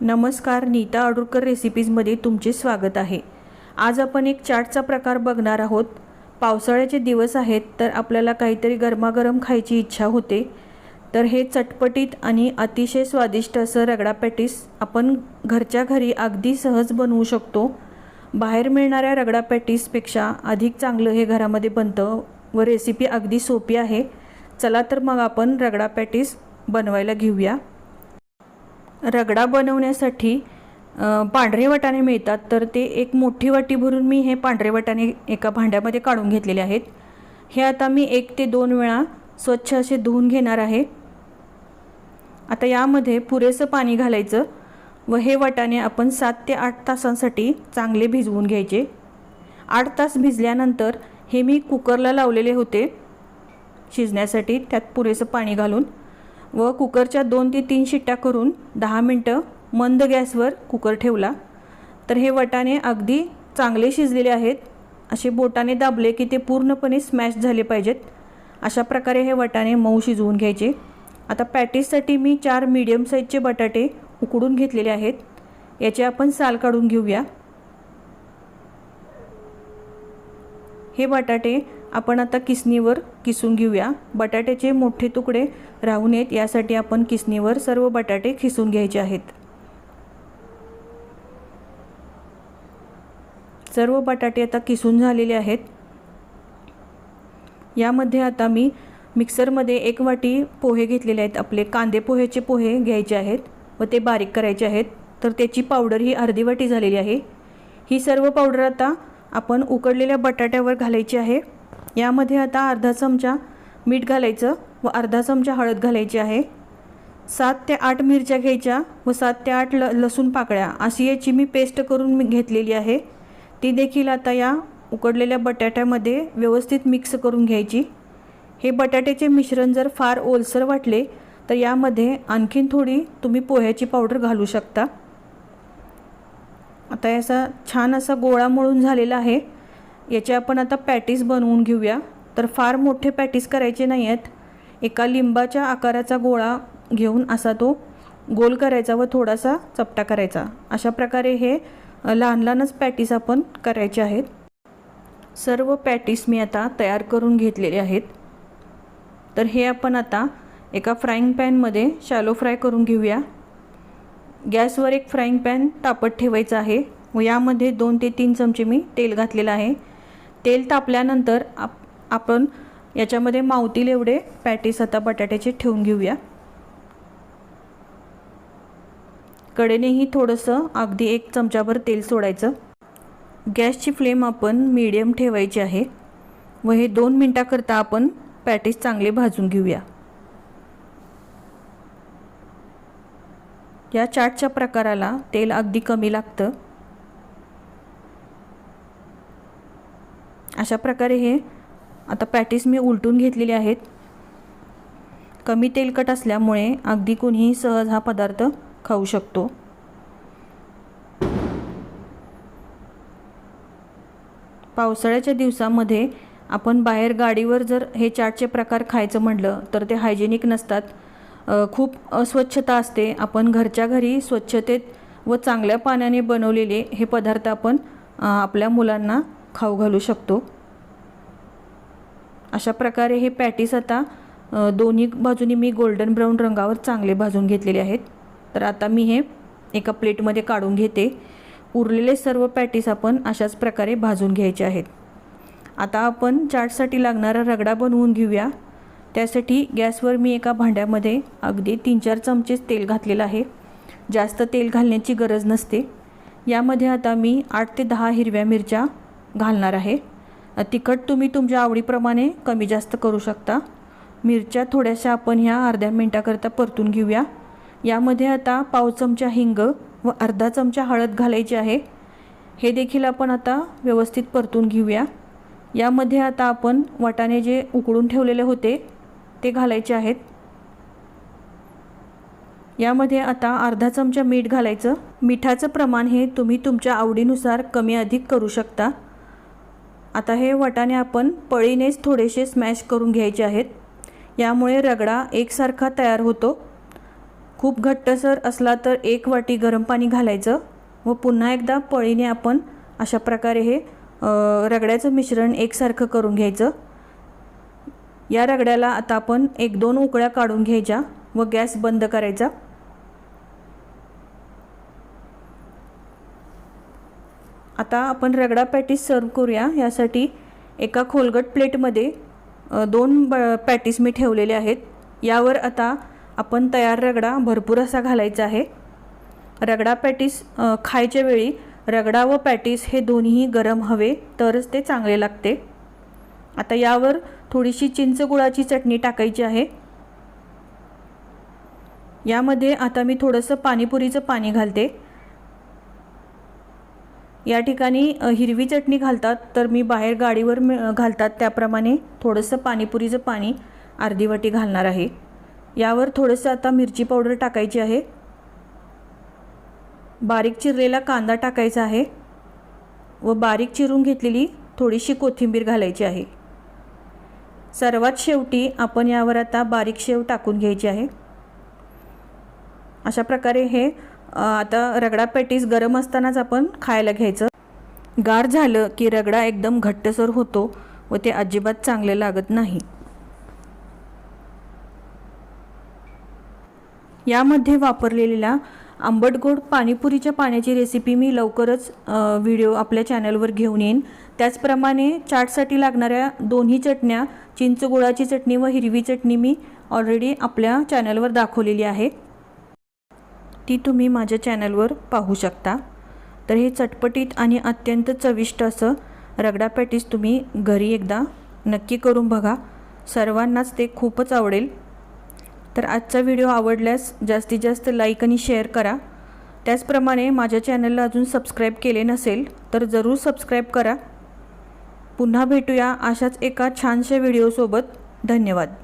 नमस्कार नीता अडुरकर रेसिपीजमध्ये तुमचे स्वागत आहे. आज आपण एक चाटचा प्रकार बघणार आहोत. पावसाळ्याचे दिवस आहेत तर आपल्याला काहीतरी गरमागरम खायची इच्छा होते. तर हे चटपटीत आणि अतिशय स्वादिष्ट असं रगडा पॅटीस आपण घरच्या घरी अगदी सहज बनवू शकतो. बाहेर मिळणाऱ्या रगडा पॅटीसपेक्षा अधिक चांगलं हे घरामध्ये बनतं व रेसिपी अगदी सोपी आहे. चला तर मग आपण रगडा पॅटीस बनवायला घेऊया. रगडा बनवण्यासाठी पांढरे वाटाणे मिळतात तर ते एक मोठी वाटी भरून मी हे पांढरे वाटाणे एका भांड्यामध्ये काढून घेतलेले आहेत. हे आता मी एक ते दोन वेळा स्वच्छ असे धुवून घेणार आहे. आता यामध्ये पुरेसं पाणी घालायचं व हे वाटाणे आपण सात ते आठ तासांसाठी चांगले भिजवून घ्यायचे. आठ तास भिजल्यानंतर हे मी कुकरला लावलेले होते शिजण्यासाठी त्यात पुरेसं पाणी घालून. व कुकरच्या दोन ते तीन शिट्ट्या करून दहा मिनटं मंद गॅसवर कुकर ठेवला. तर हे वटाणे अगदी चांगले शिजलेले आहेत. असे बोटाने दाबले की ते पूर्णपणे स्मॅश झाले पाहिजेत. अशा प्रकारे हे वटाणे मऊ शिजवून घ्यायचे. आता पॅटीससाठी मी चार मीडियम साईजचे बटाटे उकडून घेतलेले आहेत. याचे आपण साल काढून घेऊया. हे बटाटे आपण आता किसनीवर किसून घेऊया. बटाट्याचे मोठे तुकडे राहू नयेत यासाठी आपण किसनीवर सर्व बटाटे खिसून घ्यायचे आहेत. सर्व बटाटे आता किसून झालेले आहेत. यामध्ये आता मी मिक्सरमध्ये एक वाटी पोहे घेतलेले आहेत. आपले कांदे पोहेचे पोहे घ्यायचे आहेत व ते बारीक करायचे आहेत. तर त्याची पावडर ही अर्धी वाटी झालेली आहे. ही सर्व पावडर आता आपण उकडलेल्या बटाट्यावर घालायची आहे. यामध्ये आता अर्धा चमचा मीठ घालायचं व अर्धा चमचा हळद घालायची आहे. सात ते आठ मिरच्या घ्यायच्या व सात ते आठ ल लसूण पाकळ्या अशी याची मी पेस्ट करून मी घेतलेली आहे. ती देखील आता या उकडलेल्या बटाट्यामध्ये व्यवस्थित मिक्स करून घ्यायची. हे बटाट्याचे मिश्रण जर फार ओलसर वाटले तर यामध्ये आणखीन थोडी तुम्ही पोह्याची पावडर घालू शकता. आता याचा छान असा गोळा मळून झालेला आहे. याचे आपण आता पॅटीस बनवून घेऊया. तर फार मोठे पॅटीस करायचे नाही आहेत एका लिंबाच्या आकाराचा गोळा घेऊन असा तो गोल करायचा व थोडासा चपटा करायचा. अशा प्रकारे हे लहान लहानच पॅटीस आपण करायचे आहेत. सर्व पॅटीस मी आता तयार करून घेतलेले आहेत. तर हे आपण आता एका फ्राईंग पॅनमध्ये शॅलो फ्राय करून घेऊया. गॅसवर एक फ्राईंग पॅन तापत ठेवायचं आहे. व यामध्ये दोन ते तीन चमचे मी तेल घातलेलं आहे. तेल तापल्यानंतर आप आपण याच्यामध्ये मावतील एवढे पॅटीस आता बटाट्याचे ठेवून घेऊया. कडेनेही थोडंसं अगदी एक चमचाभर तेल सोडायचं. गॅसची फ्लेम आपण मीडियम ठेवायची आहे. व हे दोन मिनटाकरता आपण पॅटीस चांगले भाजून घेऊया. या चाटच्या प्रकाराला तेल अगदी कमी लागतं. अशा प्रकारे हे आता पॅटीस मी उलटून घेतलेले आहेत. कमी तेलकट असल्यामुळे अगदी कोणीही सहज हा पदार्थ खाऊ शकतो. पावसाळ्याच्या दिवसामध्ये आपण बाहेर गाडीवर जर हे चाटचे प्रकार खायचं म्हटलं तर ते हायजेनिक नसतात. खूप अस्वच्छता असते. आपण घरच्या घरी स्वच्छतेत व चांगल्या पाण्याने बनवलेले हे पदार्थ आपण आपल्या मुलांना खाऊ घालू शकतो. अशा प्रकारे हे पॅटीस आता दोन्ही बाजूनी मी गोल्डन ब्राऊन रंगावर चांगले भाजून घेतलेले आहेत. तर आता मी हे एका प्लेटमध्ये काढून घेते. उरलेले सर्व पॅटीस आपण अशाच प्रकारे भाजून घ्यायचे आहेत. आता आपण चाटसाठी लागणारा रगडा बनवून घेऊया. त्यासाठी गॅसवर मी एका भांड्यामध्ये अगदी तीन चार चमचेच तेल घातलेलं आहे. जास्त तेल घालण्याची गरज नसते. यामध्ये आता मी आठ ते दहा हिरव्या मिरच्या घालणार आहे. तिखट तुम्ही तुमच्या आवडीप्रमाणे कमी जास्त करू शकता. मिरच्या थोड्याशा आपण ह्या अर्ध्या मिनटाकरता परतून घेऊया. यामध्ये आता पाव चमचा हिंग व अर्धा चमचा हळद घालायची आहे. हे देखील आपण आता व्यवस्थित परतून घेऊया. यामध्ये आता आपण वाटाणे जे उकडून ठेवलेले होते ते घालायचे आहेत. यामध्ये आता अर्धा चमचा मीठ घालायचं. मिठाचं प्रमाण हे तुम्ही तुमच्या आवडीनुसार कमी अधिक करू शकता. आता हे वटाणे आपण पळीनेच थोडेसे स्मॅश करून घ्यायचे आहेत. यामुळे रगडा एकसारखा तयार होतो. खूप घट्टसर असला तर एक वाटी गरम पाणी घालायचं व पुन्हा एकदा पळीने आपण अशा प्रकारे हे रगड्याचं मिश्रण एकसारखं करून घ्यायचं. या रगड्याला आता आपण एक दोन उकळ्या काढून घ्यायच्या व गॅस बंद करायचा. आता आपण रगडा पॅटीस सर्व करूया. यासाठी एका खोलगट प्लेटमध्ये दोन ब पॅटीस मी ठेवलेले आहेत. यावर आता आपण तयार रगडा भरपूर असा घालायचा आहे. रगडा पॅटीस खायच्या वेळी रगडा व पॅटीस हे दोन्ही गरम हवे तरच ते चांगले लागते. आता यावर थोडीशी चिंच गुळाची चटणी टाकायची आहे. यामध्ये आता मी थोडंसं पाणीपुरीचं पाणी घालते. या ठिकाणी हिरवी चटणी घालतात तर मी बाहेर गाडीवर घालतात. त्याप्रमाणे थोडंसं पाणीपुरीचं पाणी अर्धी वाटी घालणार आहे. यावर थोडंसं आता मिरची पावडर टाकायची आहे. बारीक चिरलेला कांदा टाकायचा आहे व बारीक चिरून घेतलेली थोडीशी कोथिंबीर घालायची आहे. सर्वात शेवटी आपण यावर आता बारीक शेव टाकून घ्यायची आहे. अशा प्रकारे हे आता रगडा पॅटीस गरम असतानाच आपण खायला घ्यायचं. गार झालं की रगडा एकदम घट्टसर होतो व ते अजिबात चांगले लागत नाही. यामध्ये वापरलेल्या आंबट गोड पाणीपुरीच्या पाण्याची रेसिपी मी लवकरच व्हिडिओ आपल्या चॅनलवर घेऊन येईन. त्याचप्रमाणे चाटसाठी लागणाऱ्या दोन्ही चटण्या चिंच गुळाची चटणी व हिरवी चटणी मी ऑलरेडी आपल्या चॅनलवर दाखवलेली आहे. ती तुम्ही माझ्या चॅनलवर पाहू शकता. तर हे चटपटीत आणि अत्यंत चविष्ट असं रगडा पॅटीस तुम्ही घरी एकदा नक्की करून बघा. सर्वांनाच ते खूपच आवडेल. तर आजचा व्हिडिओ आवडल्यास जास्तीत जास्त लाईक आणि शेअर करा. त्याचप्रमाणे माझ्या चॅनलला अजून सबस्क्राईब केले नसेल तर जरूर सबस्क्राईब करा. पुन्हा भेटूया अशाच एका छानशा व्हिडिओसोबत. धन्यवाद.